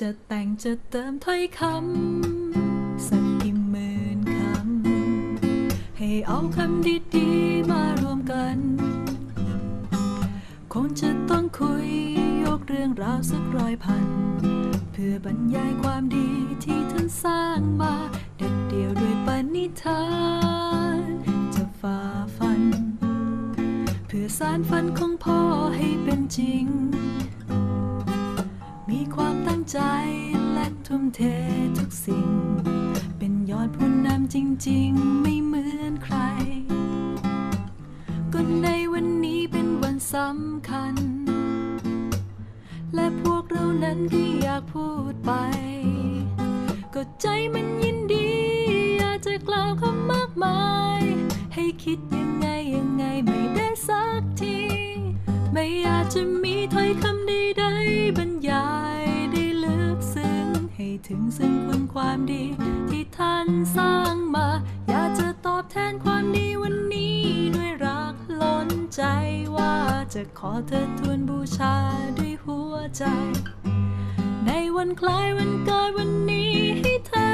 จะแต่งจะเติมถ้อยคำ สักกี่หมื่นคำ ให้เอาคำดีๆมารวมกัน คงจะต้องคุยยกเรื่องราวสักร้อยพัน เพื่อบรรยายความดีที่ท่านสร้างมาเด็ดเดียวด้วยปณิธาน จะฝ่าฟัน เพื่อสารฝันของพ่อให้เป็นจริงมีความตั้ง ใจและทุ่มเททุกสิ่ง เป็นยอดผู้นำจริงๆ ไม่เหมือนใคร ก็ในวันนี้เป็นวันสำคัญ และพวกเรานั้นก็อยากพูดไป ก็ใจมันยินดี อยากจะกล่าวคำมากมาย ให้คิดยังไงยังไงไม่ได้สักที ไม่อยาจจะมี ถึงซึ่งคุณความดี ที่ท่านสร้างมา อยากจะตอบแทนความดีวันนี้ ด้วยรักล้นใจว่าจะขอเธอทวนบูชาด้วยหัวใจ ในวันคล้ายวันเกิดวันนี้ให้เธอ